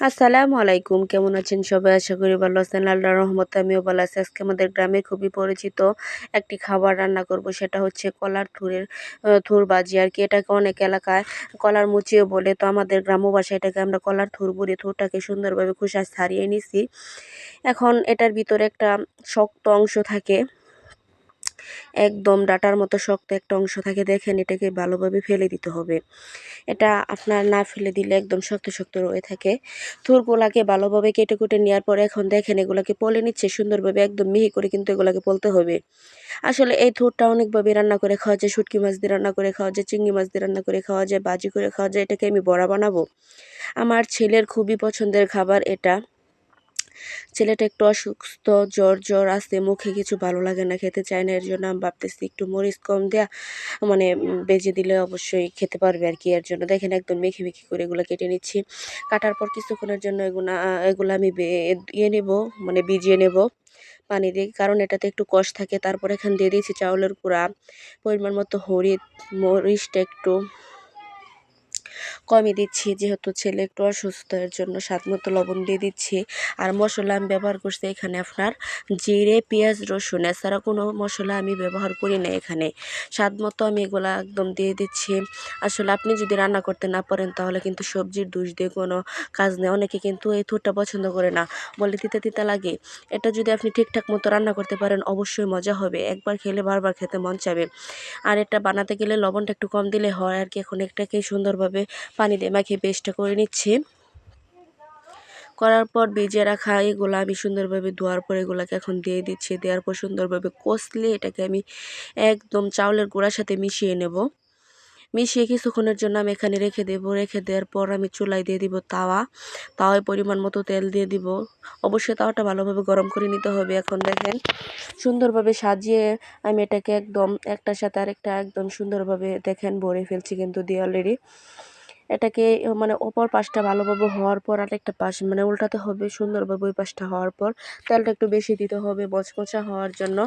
আসসালামু আলাইকুম। কেমন আছেন সবাই? আশা করি ভালো আছেন। আল্লাহ রহমতে আমিও ভালো আছি। আজকে আমাদের গ্রামে খুবই পরিচিত একটি খাবার রান্না করব। সেটা হচ্ছে কলার থুরের থুর বাজি আর কি এটাকে অনেক এলাকায় কলার মুচিও বলে। তো আমাদের ভাষায় এটাকে আমরা কলার থুর বলি। থুরটাকে সুন্দরভাবে খুশা ছাড়িয়ে নিছি। এখন এটার ভিতরে একটা শক্ত অংশ থাকে। একদম ডাটার মতো শক্ত একটা অংশ থাকে, দেখেন এটাকে ভালোভাবে ফেলে দিতে হবে। এটা আপনার না ফেলে দিলে একদম শক্ত শক্ত রয়ে থাকে। থুরগুলাকে ভালোভাবে কেটে কুটে নেওয়ার পরে এখন দেখেন এগুলাকে পলে নিচ্ছে, সুন্দরভাবে একদম মিহি করে কিন্তু এগুলাকে পলতে হবে। আসলে এই থুরটা অনেকভাবে রান্না করে খাওয়া যায়, শুটকি মাছ দিয়ে রান্না করে খাওয়া যায়, চিংড়ি মাছ দিয়ে রান্না করে খাওয়া যায়, বাজি করে খাওয়া যায়, এটাকে আমি বড়া বানাবো। আমার ছেলের খুবই পছন্দের খাবার এটা। ছেলেটা একটু অসুস্থ, জ্বর জ্বর আসতে মুখে কিছু ভালো লাগে না, খেতে চায় না, এর জন্য আমি ভাবতেছি একটু মরিচ কম দেয়া মানে বেজে দিলে অবশ্যই খেতে পারবে আর কি, এর জন্য। দেখেন একদম মেখে মেখে করে এগুলো কেটে নিচ্ছি। কাটার পর কিছুক্ষণের জন্য এগুলো এগুলো আমি ইয়ে নেব মানে ভিজিয়ে নেব পানি দিয়ে, কারণ এটাতে একটু কষ থাকে। তারপর এখানে দিয়ে দিয়েছি চাউলের গুঁড়া, পরিমাণ মতো হরিদ মরিচটা একটু কমই দিচ্ছি, যেহেতু ছেলে একটু অসুস্থ এর জন্য স্বাদ মতো লবণ দিয়ে দিচ্ছি। আর মশলা আমি ব্যবহার করছি এখানে আপনার জিরে, পেঁয়াজ, রসুন। এছাড়া কোনো মশলা আমি ব্যবহার করি না এখানে। স্বাদ মতো আমি এগুলো একদম দিয়ে দিচ্ছি। আসলে আপনি যদি রান্না করতে না পারেন, তাহলে কিন্তু সবজির দুষ দিয়ে কোনো কাজ নেই। অনেকে কিন্তু এই থুরটা পছন্দ করে না। বলে তিতা তিতা লাগে। এটা যদি আপনি ঠিকঠাক মতো রান্না করতে পারেন, অবশ্যই মজা হবে। একবার খেলে বারবার খেতে মন চাবে আর এটা বানাতে গেলে লবণটা একটু কম দিলে হয়। আর কি এখন একটাকে সুন্দরভাবে পানি দিয়ে মাখিয়ে পেস্টটা করে নিচ্ছি। করার পর ভিজিয়ে রাখা এগুলো আমি সুন্দরভাবে ধোয়ার পর এগুলোকে এখন দিয়ে দিচ্ছি। দেওয়ার পর সুন্দরভাবে কষলে এটাকে আমি একদম চাউলের গুঁড়ার সাথে মিশিয়ে নেব। মিশিয়ে কিছুক্ষণের জন্য আমি এখানে রেখে দেবো। রেখে দেওয়ার পর আমি চুলায় দিয়ে দিব তাওয়া। তাওয়ায় পরিমাণ মতো তেল দিয়ে দিব। অবশ্যই তাওয়াটা ভালোভাবে গরম করে নিতে হবে। এখন দেখেন সুন্দরভাবে সাজিয়ে আমি এটাকে একদম একটার সাথে আরেকটা একদম সুন্দরভাবে দেখেন ভরে ফেলছি কিন্তু দিয়ে অলরেডি এটাকে মানে অপর পাশটা ভালোভাবে হওয়ার পর আর একটা পাশ মানে উল্টাতে হবে সুন্দরভাবে ওই পাশটা হওয়ার পর। তেলটা একটু বেশি দিতে হবে মচমচা হওয়ার জন্য।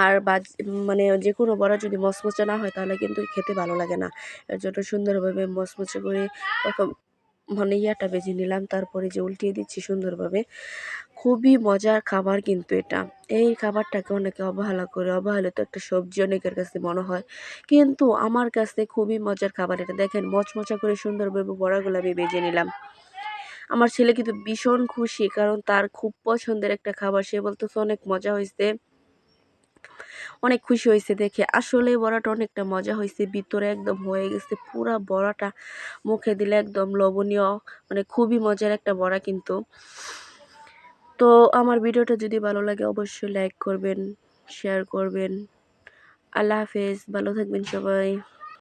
আর বাজ মানে যে কোনো বড়া যদি মচমচে না হয় তাহলে কিন্তু খেতে ভালো লাগে না। এর জন্য সুন্দরভাবে মচমচে করে প্রথম মানে ইয়াটা বেজে নিলাম, তারপরে যে উল্টিয়ে দিচ্ছি সুন্দরভাবে। খুবই মজার খাবার কিন্তু এটা। এই খাবারটাকে অনেকে অবহেলা করে, অবহেলিত একটা সবজি অনেকের কাছে মনে হয়। কিন্তু আমার কাছে খুবই মজার খাবার এটা। দেখেন, মচমচা করে সুন্দরভাবে বড়াগুলো আমি বেজে নিলাম। আমার ছেলে কিন্তু ভীষণ খুশি, কারণ তার খুব পছন্দের একটা খাবার। সে বলতেছে, অনেক মজা হয়েছে। অনেক খুশি হয়েছে দেখে। আসলে বড়াটা অনেকটা মজা হয়েছে। ভিতরে একদম হয়ে গেছে পুরা বড়াটা। মুখে দিলে একদম লবণীয় মানে খুবই মজার একটা বড়া কিন্তু। তো আমার ভিডিওটা যদি ভালো লাগে অবশ্যই লাইক করবেন শেয়ার করবেন। আল্লাহ হাফেজ, ভালো থাকবেন সবাই।